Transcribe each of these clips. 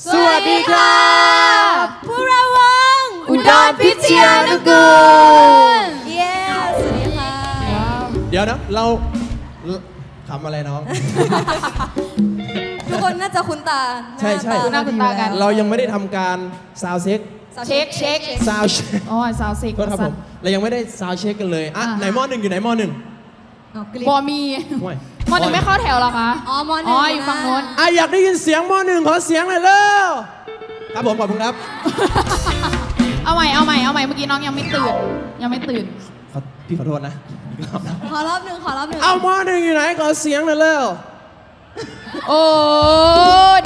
สวัสดีครับพวกเราวงอุดรพิชยานุกูลเย้สวัสดีค่ะเดี๋ยวนะเราทำอะไรน้อง ทุกคนน่าจะคุ้นตาใช่ใช่หน้าคุ้นตากัน เรายังไม่ได้ทำการซาวเช็คเช็คเช็คซาวเช็คอ๋อสาวเซ็กก็ครับผมเรายังไม่ได้ซาวเช็คกันเลยอะอ่าไหนหม้อหนึ่งอยู่ไหนหม้อหนึ่งเอากลิบอมีห่วย มอหนึ่งไม่เข้าแถวเหรอคะอ๋อมอหนึ่อ๋งออยู่ฝั่งโน้นอะอยากได้ยินเสียงหม้อหนึ่งขอเสียงหน่อยเร็วครับผมขอบคุณครับ เอาใหม่เอาใหม่เอาใหม่เมื่อกี้น้องยังไม่ตื่นยังไม่ตื่นขอพี่ขอโทษนะอีกรอบนะขอรอบหนึ่งขอรอบหนึ่งเอาหม้อหนึ่งอยู่ไหนขอเสียงหน่อยเร็วโอ้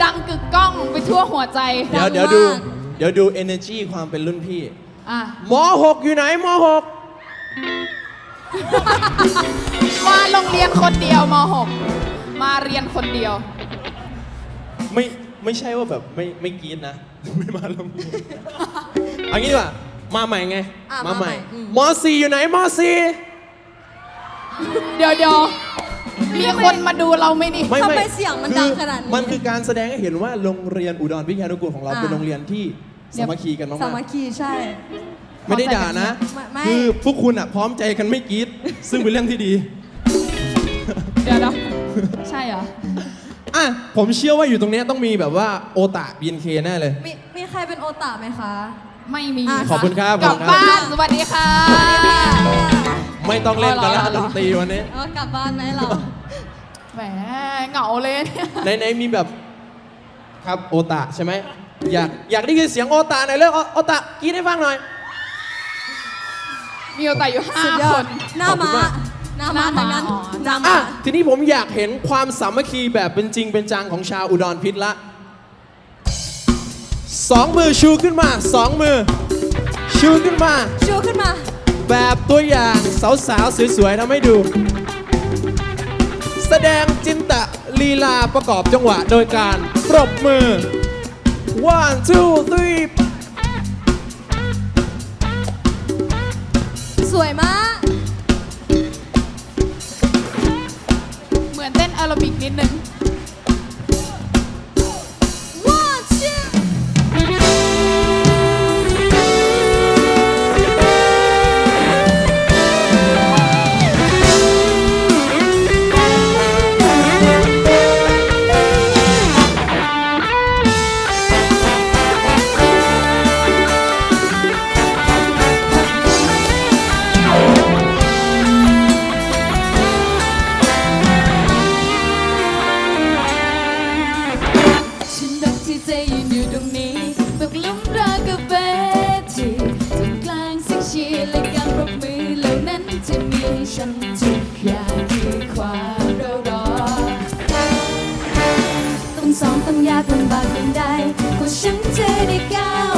ดังกึกก้องไปทั่วหัวใจเดี๋ยวเดี๋ยวดู เดี๋ยวดู energy ความเป็นรุ่นพี่อะมหกอยู่ไหนมหก มาโรงเรียนคนเดียวม .6 มาเรียนคนเดียว ไม่ไม่ใช่ว่าแบบไม่ไม่กรีดนะ ไม่มาโรงเรียนเอางี้ดีกว่ามาใหม่ไงอะมาใหม่อืมสี่อยู่ไหนมสี่เดี๋ยวเดี๋ยวมีคนมาดูเราไหมนี่ ทำไมเสียงมันดังขนาดนี้มันคือการแสดงให้เห็นว่าโรงเรียนอุดรวิทยานุกูลของเราอะ เป็นโรงเรียนที่สามัคคีกันมากสามัคคีใช่ๆ ไม่ได้ด่านะไม่ไม่ คือพวกคุณอะพร้อมใจกันไม่กรีดซึ่งเป็นเรื่องที่ดี เดี๋ยวเดี๋ยวใช่เหรอ อะ ผมเชื่อว่าอยู่ตรงเนี้ยต้องมีแบบว่าโอตะบีนเคแน่เลย มีมีใครเป็นโอตาไหมคะ ไม่มีอะ ขอบคุณครับกลับขอบคุณครับบ้านสวัสดีค่ะ ไม่ต้องเล่นกันแล้วเอาเหรอดนตรีวันนี้เอากลับบ้านไหมเรา แหมเหงาเลยเนี่ยในในมีแบบครับโอตะใช่ไหมอยากอยากได้ยินเสียงโอตะหน่อยเร็วโอโอตะกรีดให้ฟังหน่อย มีโอกาสอยู่ห้าสุดยคอดน หน้าม้าขอบคุณมากหน้าม้าหน้าม้าทางนั้นอ๋อหน้าอะม้าทีนี้ผมอยากเห็นความสามัคคีแบบเป็นจริงเป็นจังของชาวอุดรพิษละสองมือชูขึ้นมาสองมือ ชูขึ้นมา ชูขึ้นมา แบบตัวอย่างสาวๆสวยๆทำให้ดู แสดงจินตะลีลาประกอบจังหวะโดยการปรบมือ one two three สองต้องยากลำบากเพียงใดก็ฉันจะได้ก้าว